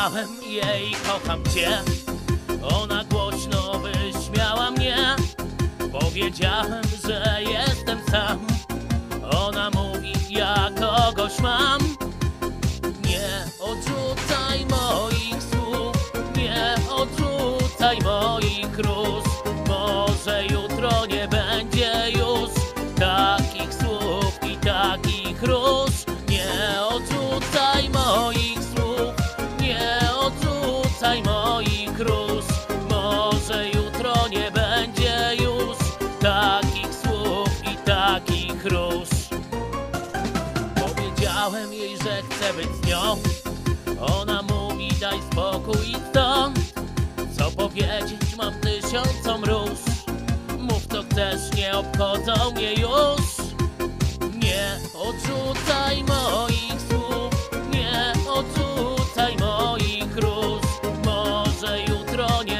Powiedziałem jej kocham cię. Ona głośno wyśmiała mnie. Powiedziałem, że jestem sam. Ona mówi, ja kogoś mam. Nie odrzucaj moich słów. Nie odrzucaj moich róż Może jutro pięknych róż. Powiedziałem jej, że chcę być z nią. Ona mówi daj spokój i to Co powiedzieć mam tysiącom róż. Mów to też nie obchodzą mnie już. Nie odrzucaj moich słów. Nie odrzucaj moich róż. Może jutro nie